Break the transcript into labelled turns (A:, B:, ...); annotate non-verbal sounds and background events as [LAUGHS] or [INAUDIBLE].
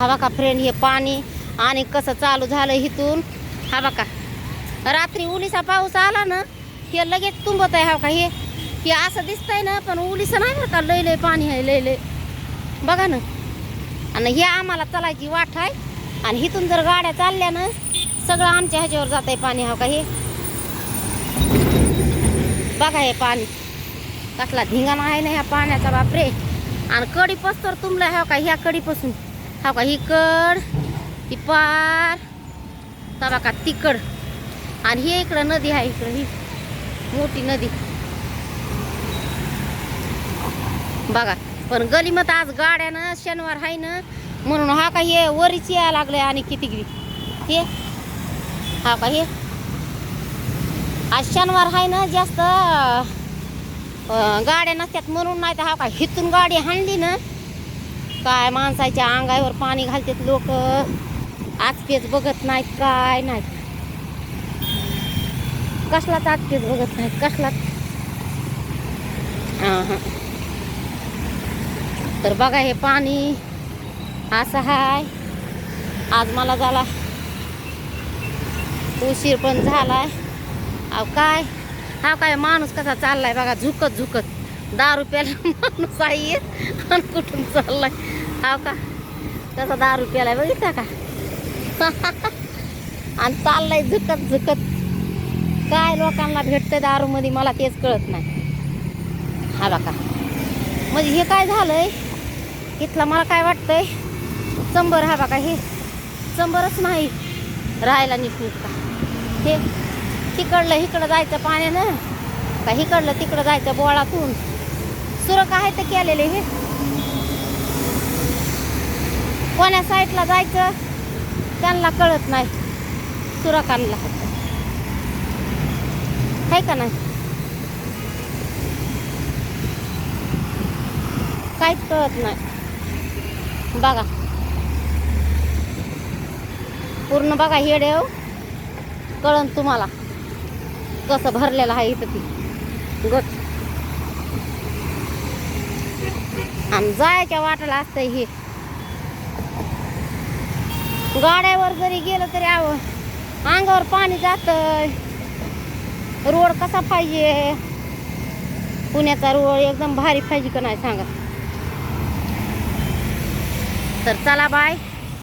A: हा बघा फ्रेंड हे पाणी आणि कसं चालू झालं इथून. हा बघा. रात्री उलिसा पाऊस आला ना हे लगेच तुंबत आहे हा का हे हे असं दिसतंय ना पण उलिसा नाही बरं का लय लय पाणी आहे लय लय. बघा ना. आणि हे आम्हाला चालायची वाट आहे. आणि इथून जर गाड्या चालल्या ना सगळं आमच्या ह्याच्यावर जात आहे पाणी हा का हे. बघा हे पाणी. कसला धिंगाणा आहे ना ह्या पाण्याचा बापरे. आणि कडी तर तुंबला ह्या का ह्या कडीपासून हा का ही कड ही पार तबा का तिकड. आणि ही इकडं नदी आहे इकडं ही मोठी नदी. बघा पण गलीमत आज गाड्यानं शनिवार आहे ना म्हणून हा का हे वरीच यायला लागले आणि किती हे हा का हे. आज शनिवार आहे ना जास्त गाड्या नसतात म्हणून नाही तर हा का हिथून गाडी हाणली ना काय माणसाच्या अंगावर पाणी घालतात लोक. आजकेच बघत नाहीत काय नाहीत. कसलाच आजकेच बघत नाहीत कसलाच. हां हां तर बघा हे पाणी असं हाय. आज मला झाला उशीर पण झालाय. अहो काय? हा काय माणूस कसा चाललाय बघा झुकत झुकत दहा रुपयाला माणूस आहे आणि कुठून चाललाय? हा का? कसा दहा रुपयाला आहे बघितला का? [LAUGHS] आणि चाललाय झुकत झुकत. काय लोकांना भेटतंय दारूमध्ये मला तेच कळत नाही. हा का? म्हणजे हे काय झालंय? इथलं मला काय वाटतंय? चंबर हा बघा हे? चंबरच नाही राहायला निघून का? हे तिकडलं इकडं जायचं पाण्यानं? का इकडलं तिकडं जायचं बोळातून? सुरक आहे तर केलेले हे. कोण्या साईडला जायचं त्यांना कळत नाही. सुरकांना आहे का नाही? काहीच कळत नाही. बघा. पूर्ण बघा हे डेव कळन तुम्हाला. कसं भरलेलं आहे इथं ती. गट. आणि जायच्या वाटाला असतंय हे. गाड्यावर जरी गेलं तरी आव अंगावर पाणी जातंय. रोड कसा पाहिजे? पुण्याचा रोड एकदम भारी पाहिजे का नाही सांगा. तर चला बाय.